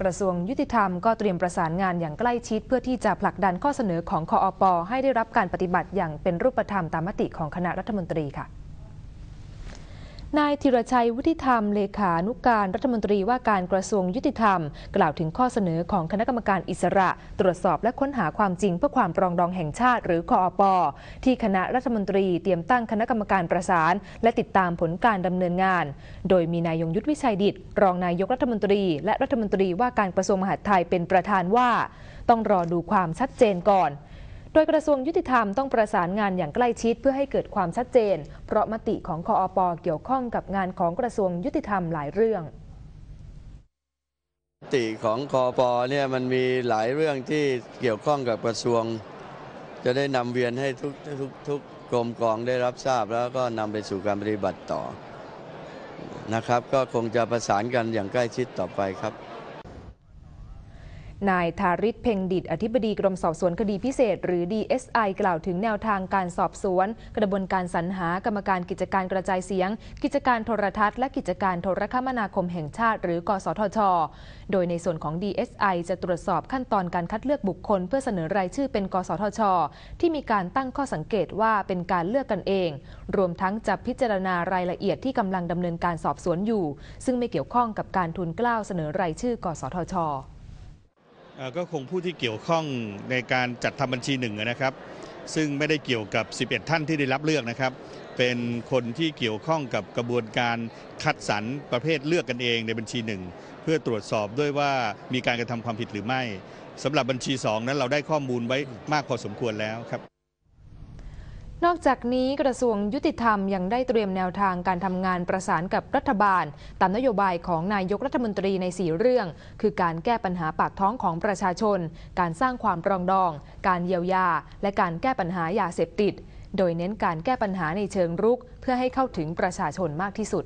กระทรวงยุติธรรมก็เตรียมประสานงานอย่างใกล้ชิด เพื่อที่จะผลักดันข้อเสนอของคออปให้ได้รับการปฏิบัติอย่างเป็นรูปธรรมตามมติของคณะรัฐมนตรีค่ะ นายธีรชัยวุฒิธรรมเลขานุกการรัฐมนตรีว่าการกระทรวงยุติธรรม กล่าวถึงข้อเสนอของคณะกรรมการอิสระ ตรวจสอบและค้นหาความจริงเพื่อความปรองดองแห่งชาติ หรือคออปที่คณะรัฐมนตรีเตรียมตั้งคณะกรรมการประสาน และติดตามผลการดำเนินงาน โดยมีนายยงยุทธวิชัยดิตรองนายกรัฐมนตรี และรัฐมนตรีว่าการกระทรวงมหาดไทยเป็นประธานว่า ต้องรอดูความชัดเจนก่อน ดยกระทรวงยุติธรรมต้องประสานงานอย่างใกล้ชิดเพื่อให้เกิดความชัดเจน เพราะมติของคออปเกี่ยวข้องกับงานของกระทรวงยุติธรรมหลายเรื่องมติของคอปเนี่ยมันมีหลายเรื่องที่เกี่ยวข้องกับกระทรวง จะได้นำเวียนให้ทุกทุกทุกกรมกองได้รับทราบแล้วก็นำไปสู่การปฏิบัติต่อนะครับ ก็คงจะประสานกันอย่างใกล้ชิดต่อไปครับ นายธาริศเพ่งดิตอธิบดีกรมสอบสวนคดีพิเศษ หรือ DSI กล่าวถึงแนวทางการสอบสวน กระบวนการสรรหากรรมการกิจการกระจายเสียง กิจการโทรทัศน์และกิจการโทรคมนาคมแห่งชาติ หรือกสทช โดยในส่วนของ DSI จะตรวจสอบขั้นตอนการคัดเลือกบุคคล เพื่อเสนอรายชื่อเป็น กสทช ที่มีการตั้งข้อสังเกตว่าเป็นการเลือกกันเอง รวมทั้งจะพิจารณารายละเอียดที่กำลังดำเนินการสอบสวนอยู่ ซึ่งไม่เกี่ยวข้องกับการทุนกล้าวเสนอรายชื่อ กสทช ก็คงผู้ที่เกี่ยวข้องในการจัดทำบัญชีหนึ่งนะครับ ซึ่งไม่ได้เกี่ยวกับ 11 ท่านที่ได้รับเลือกนะครับ เป็นคนที่เกี่ยวข้องกับกระบวนการคัดสรรประเภทเลือกกันเองในบัญชีหนึ่งเพื่อตรวจสอบด้วยว่ามีการกระทำความผิดหรือไม่สำหรับบัญชี 2 นั้นเราได้ข้อมูลไว้มากพอสมควรแล้วครับ นอกจากนี้กระทรวงยุติธรรมยังได้เตรียมแนวทางการทำงานประสานกับรัฐบาล ตามนโยบายของนายกรัฐมนตรีใน 4 เรื่อง คือการแก้ปัญหาปากท้องของประชาชน การสร้างความปรองดอง การเยียวยา และการแก้ปัญหายาเสพติด โดยเน้นการแก้ปัญหาในเชิงรุก เพื่อให้เข้าถึงประชาชนมากที่สุด